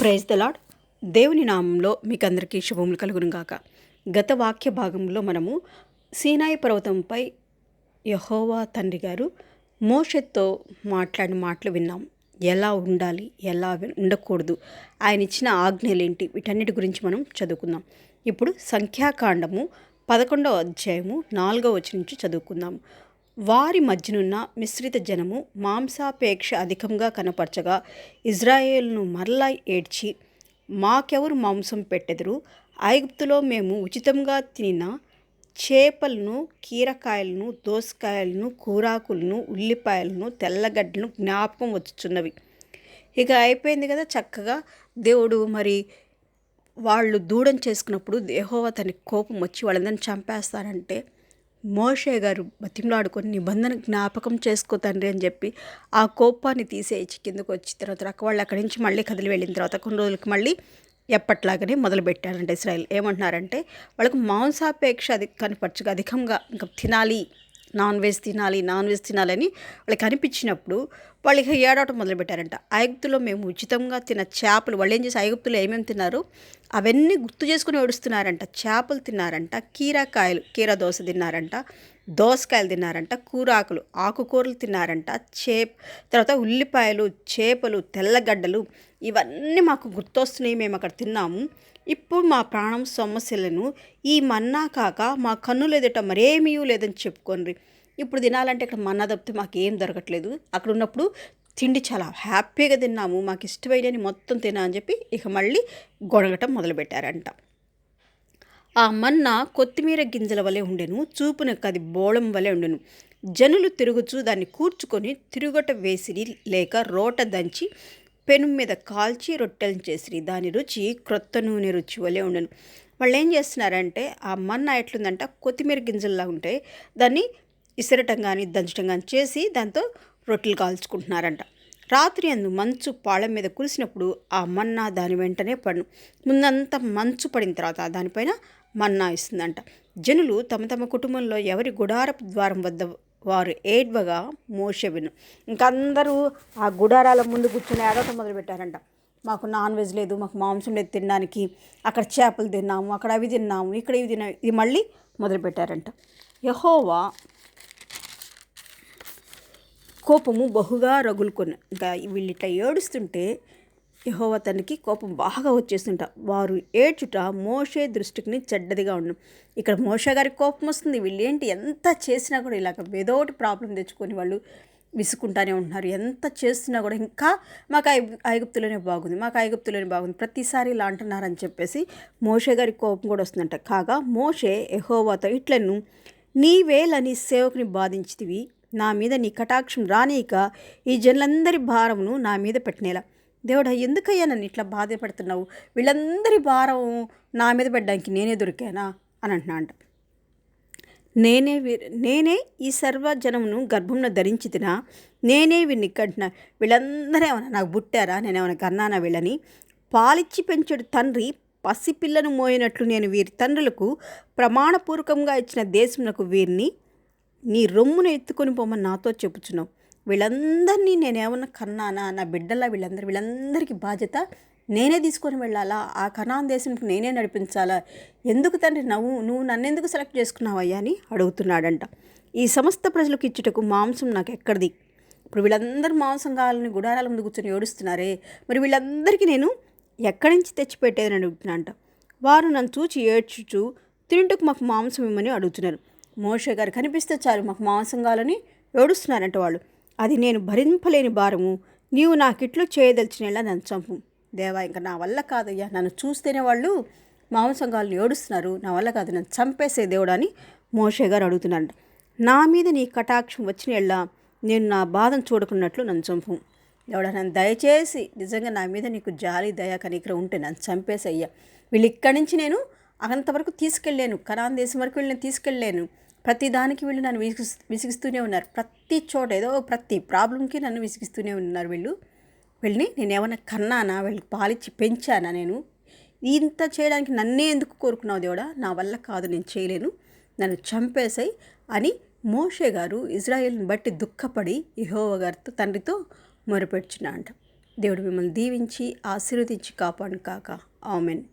Praise the lord దేవుని నామంలో మీకు అందరికీ శుభములు కలుగును గాక. గత వాక్య భాగంలో మనము సీనాయి పర్వతంపై యహోవా తండ్రి గారు మోషత్తో మాట్లాడిన మాటలు విన్నాం. ఎలా ఉండాలి? ఎలా వి- ఉండకూడదు? ఆయన ఇచ్చిన ఆజ్ఞలేంటి? వీటన్నిటి గురించి మనం చదువుకుందాం. ఇప్పుడు సంఖ్యాకాండము పదకొండవ అధ్యాయము నాలుగవ వచ్చి నుంచి చదువుకుందాం. వారి మధ్యనున్న మిశ్రిత జనము మాంసాపేక్ష అధికంగా కనపరచగా ఇజ్రాయేల్ను మరలా ఏడ్చి మాకెవరు మాంసం పెట్టెదరు? ఐగుప్తులో మేము ఉచితంగా తినిన చేపలను కీరకాయలను దోసకాయలను కూరాకులను ఉల్లిపాయలను తెల్లగడ్డలను జ్ఞాపకం వచ్చుచున్నవి. ఇక అయిపోయింది కదా చక్కగా దేవుడు మరి వాళ్ళు దూడం చేసుకున్నప్పుడు దేహోవ తన కోపం వచ్చి వాళ్ళందరిని చంపేస్తారంటే మోషే గారు బతిమలాడుకొని నిబంధన జ్ఞాపకం చేసుకో తండ్రి అని చెప్పి ఆ కోపాన్ని తీసేసి కిందకు వచ్చి తర్వాత రక్క వాళ్ళు అక్కడి నుంచి మళ్ళీ కదిలి వెళ్ళిన తర్వాత కొన్ని రోజులకి మళ్ళీ ఎప్పట్లాగానే మొదలు పెట్టారంటే ఇస్రాయల్. ఏమంటున్నారంటే వాళ్ళకు మాంసాపేక్ష అది కనపరచుగా అధికంగా ఇంకా తినాలి నాన్ వెజ్ తినాలి నాన్ వెజ్ తినాలని వాళ్ళకి అనిపించినప్పుడు వాళ్ళు ఇక ఏడవటం మొదలుపెట్టారంట. ఐగుప్తులో మేము ఉచితంగా తిన్న చేపలు వాళ్ళు ఏం చేసి ఐగుప్తులో ఏమేమి తిన్నారు? అవన్నీ గుర్తు చేసుకుని ఏడుస్తున్నారంట. చేపలు తిన్నారంట కీరకాయలు కీర దోశ తిన్నారంట దోసకాయలు తిన్నారంట కూరాకులు ఆకుకూరలు తిన్నారంట చేప తర్వాత ఉల్లిపాయలు చేపలు తెల్లగడ్డలు ఇవన్నీ మాకు గుర్తొస్తున్నాయి మేము అక్కడ తిన్నాము. ఇప్పుడు మా ప్రాణం సమస్యలను ఈ మన్నా కాక మా కన్నులు ఎదుట మరేమీ లేదని చెప్పుకోండి ఇప్పుడు తినాలంటే ఇక్కడ మన్నా తప్పితే మాకు ఏం దొరకట్లేదు. అక్కడ ఉన్నప్పుడు తిండి చాలా హ్యాపీగా తిన్నాము. మాకు ఇష్టమైనని మొత్తం తినా అని చెప్పి ఇక మళ్ళీ గొడగటం మొదలుపెట్టారంట. ఆ మన్న కొత్తిమీర గింజల వలె ఉండెను చూపునకు అది బోళం వలె ఉండెను. జనులు తిరుగుచూ దాన్ని కూర్చుకొని తిరుగట వేసిరి లేక రోట దంచి పెను మీద కాల్చి రొట్టెలు చేసిరి. దాని రుచి క్రొత్త నూనె రుచి వలె ఉండెను. వాళ్ళు ఏం చేస్తున్నారంటే ఆ మన్న ఎట్లుందంట కొత్తిమీర గింజల్లా ఉంటే దాన్ని ఇసరటం కానీ దంచటం కానీ చేసి దాంతో రొట్టెలు కాల్చుకుంటున్నారంట. రాత్రి అందు మంచు పాళం మీద కురిసినప్పుడు ఆ మన్నా దాని వెంటనే పడును ముందంతా మంచు పడిన తర్వాత దానిపైన మన్నా ఇస్తుందంట. జనులు తమ తమ కుటుంబంలో ఎవరి గుడారపు ద్వారం వద్ద వారు ఏడ్వగా మోసె విను. ఇంకా అందరూ ఆ గుడారాల ముందు కూర్చొని ఏడవటం మొదలుపెట్టారంట. మాకు నాన్ వెజ్ లేదు మాకు మాంసం లేదు తినడానికి. అక్కడ చేపలు తిన్నాము అక్కడ అవి తిన్నాము ఇక్కడ ఇవి తిన్నాము ఇది మళ్ళీ మొదలుపెట్టారంట. యహోవా కోపము బహుగా రగులుకొని ఇంకా వీళ్ళు ఇట్లా ఏడుస్తుంటే యహోవ తనకి కోపం బాగా వచ్చేస్తుంట. వారు ఏడ్చుట మోషే దృష్టికి చెడ్డదిగా ఉండు. ఇక్కడ మోషే గారికి కోపం వస్తుంది. వీళ్ళు ఏంటి ఎంత చేసినా కూడా ఇలాగ ఏదోటి ప్రాబ్లం తెచ్చుకొని వాళ్ళు విసుకుంటానే ఉంటున్నారు. ఎంత చేస్తున్నా కూడా ఇంకా మాకు ఐగుప్తులోనే బాగుంది. మాకు ఐగుప్తులోనే బాగుంది. ప్రతిసారి ఇలా అంటున్నారని చెప్పేసి మోషే గారి కోపం కూడా వస్తుందంట. కాగా మోషే యహోవాతో ఇట్లను నీవేలని సేవకుని బాధించితివి. నా మీద నీ కటాక్షం రానీక ఈ జనులందరి భారమును నా మీద పెట్టినేలా. దేవుడా ఎందుకయ్యా నన్ను ఇట్లా బాధపడుతున్నావు? వీళ్ళందరి భారం నా మీద పెట్టడానికి నేనే దొరికానా? అని అంటున్నా అంట నేనే వీ- నేనే ఈ సర్వజనమును గర్భంలో ధరించి తినా నేనే వీరిని కంటున్నా? వీళ్ళందరూ ఏమైనా నాకు పుట్టారా? నేనేమైనా కన్నానా వీళ్ళని? పాలిచ్చి పెంచుడు తండ్రి పసిపిల్లను మోయినట్లు నేను వీరి తండ్రులకు ప్రమాణపూర్వకంగా ఇచ్చిన దేశంలో వీరిని నీ రొమ్మును ఎత్తుకొని పోమని నాతో చెప్పుచున్నావు వీళ్ళందరినీ నేనేమన్నా కన్నానా? నా బిడ్డలా వీళ్ళందరూ వీళ్ళందరికీ బాధ్యత నేనే తీసుకొని వెళ్ళాలా? ఆ కణాన్ దేశంకి నేనే నడిపించాలా? ఎందుకు తండ్రి నువ్వు? నువ్వు నన్నెందుకు సెలెక్ట్ చేసుకున్నావయ్యా అని అడుగుతున్నాడంట. ఈ సమస్త ప్రజలకు ఇచ్చుటకు మాంసం నాకు ఎక్కడిది ఇప్పుడు వీళ్ళందరూ మాంసం కావాలని గుడారాల ముందు కూర్చొని ఏడుస్తున్నారే. మరి వీళ్ళందరికీ నేను ఎక్కడి నుంచి తెచ్చిపెట్టేదని అడుగుతున్నా అంట వారు నన్ను చూచి ఏడ్చుచు తింటుకు మాకు మాంసం ఇమ్మని అడుగుతున్నారు. మోషే గారు కనిపిస్తే చాలు మాకు మాంసం కావాలని ఏడుస్తున్నారంట వాళ్ళు. అది నేను భరింపలేని భారము. నీవు నాకిట్లు చేయదలిచినలా నన్ను చంపు. దేవా ఇంకా నా వల్ల కాదయ్యా. నన్ను చూస్తేనే వాళ్ళు మాంసం కావాలని ఏడుస్తున్నారు. నా వల్ల కాదు నన్ను చంపేసే దేవుడా అని మోషే గారు అడుగుతున్నారంట. నా మీద నీ కటాక్షం వచ్చిన ఎళ్ళా నేను నా బాధను చూడకున్నట్లు నన్ను చంపు. ఎవడా నన్ను దయచేసి నిజంగా నా మీద నీకు జాలి దయ కనికర ఉంటే నన్ను చంపేసయ్యా. వీళ్ళు ఇక్కడి నుంచి నేను అంతవరకు తీసుకెళ్ళాను. కరాన్ దేశం వరకు వీళ్ళని తీసుకెళ్ళాను. ప్రతి దానికి వీళ్ళు నన్ను విసిగిస్ విసిగిస్తూనే ఉన్నారు. ప్రతి చోట ఏదో ప్రతి ప్రాబ్లంకి నన్ను విసిగిస్తూనే ఉన్నారు వీళ్ళు. వీళ్ళని నేను ఏమైనా కన్నానా? వీళ్ళకి పాలిచ్చి పెంచానా నేను? ఇంత చేయడానికి నన్నే ఎందుకు కోరుకున్నావు దేవుడా? నా వల్ల కాదు నేను చేయలేను. నన్ను చంపేసాయి అని మోషే గారు ఇజ్రాయెల్ని బట్టి దుఃఖపడి యెహోవా గారితో తండ్రితో మొరపెడుచున్నా అంట దేవుడు మిమ్మల్ని దీవించి ఆశీర్వదించి కాపాడు కాక. ఆమెన్.